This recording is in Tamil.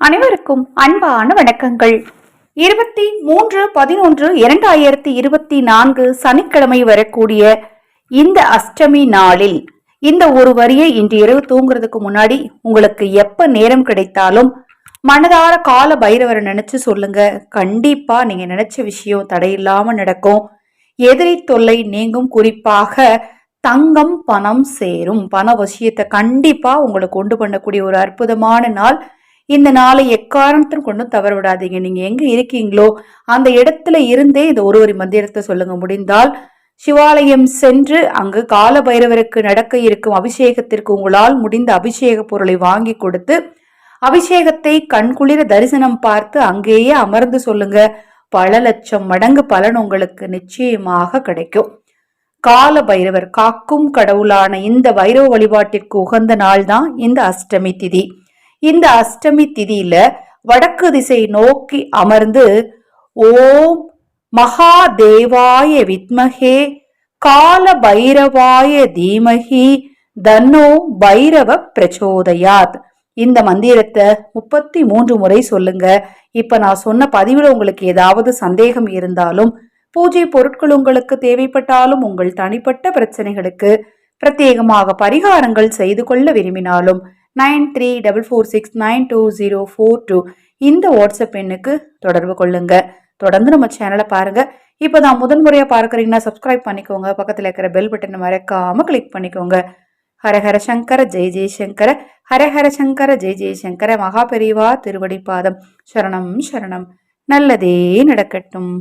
அனைவருக்கும் அன்பான வணக்கங்கள். இருபத்தி மூன்று பதினொன்று இரண்டாயிரத்தி இருபத்தி நான்கு சனிக்கிழமை வரக்கூடிய இந்த அஷ்டமி நாளில் இந்த ஒரு வரியை இன்று இரவு தூங்குறதுக்கு முன்னாடி உங்களுக்கு எப்ப நேரம் கிடைத்தாலும் மனதார கால பைரவரை நினைச்சு சொல்லுங்க. கண்டிப்பா நீங்க நினைச்ச விஷயம் தடையில்லாம நடக்கும். எதிரி தொல்லை நீங்கும். குறிப்பாக தங்கம் பணம் சேரும். பண விஷயத்தை கண்டிப்பா உங்களுக்கு கொண்டு பண்ணக்கூடிய ஒரு அற்புதமான நாள். இந்த நாளை எக்காரணத்திலும் கொண்டு தவற விடாதீங்க நீங்க எங்க இருக்கீங்களோ அந்த இடத்துல இருந்தே இந்த ஒரு ஒரு மந்திரத்தை சொல்லுங்க. முடிந்தால் சிவாலயம் சென்று அங்கு கால பைரவருக்கு நடக்க இருக்கும் அபிஷேகத்திற்கு உங்களால் முடிந்த அபிஷேக பொருளை வாங்கி கொடுத்து அபிஷேகத்தை கண்குளிர தரிசனம் பார்த்து அங்கேயே அமர்ந்து சொல்லுங்க. பல லட்சம் மடங்கு பலன் உங்களுக்கு நிச்சயமாக கிடைக்கும். கால பைரவர் காக்கும் கடவுளான இந்த பைரவ வழிபாட்டிற்கு உகந்த நாள் தான் இந்த அஷ்டமி திதி. இந்த அஷ்டமி திதியில வடக்கு திசை நோக்கி அமர்ந்து ஓம் மகாதேவாய வித்மகே கால பைரவாய தீமகி தன்னோ பைரவ பிரச்சோதயாத். இந்த மந்திரத்தை முப்பத்தி மூன்று முறை சொல்லுங்க. இப்ப நான் சொன்ன பதிவில் உங்களுக்கு ஏதாவது சந்தேகம் இருந்தாலும் பூஜை பொருட்கள் உங்களுக்கு தேவைப்பட்டாலும் உங்கள் தனிப்பட்ட பிரச்சனைகளுக்கு பிரத்யேகமாக பரிகாரங்கள் செய்து கொள்ள விரும்பினாலும் nine three double four six nine two zero four two. இந்த வாட்ஸ்அப் எண்ணுக்கு தொடர்பு கொள்ளுங்க. தொடர்ந்து நம்ம சேனலை பாருங்க. இப்போ நான் முதன்முறையாக பார்க்குறீங்கன்னா சப்ஸ்கிரைப் பண்ணிக்கோங்க. பக்கத்தில் இருக்கிற பெல் பட்டன் மறக்காம கிளிக் பண்ணிக்கோங்க. ஹரஹர சங்கர ஜெய ஜெயசங்கர ஹரஹர சங்கர ஜெய ஜெயசங்கர மகாபெரிவா திருவடிப்பாதம் சரணம் சரணம். நல்லதே நடக்கட்டும்.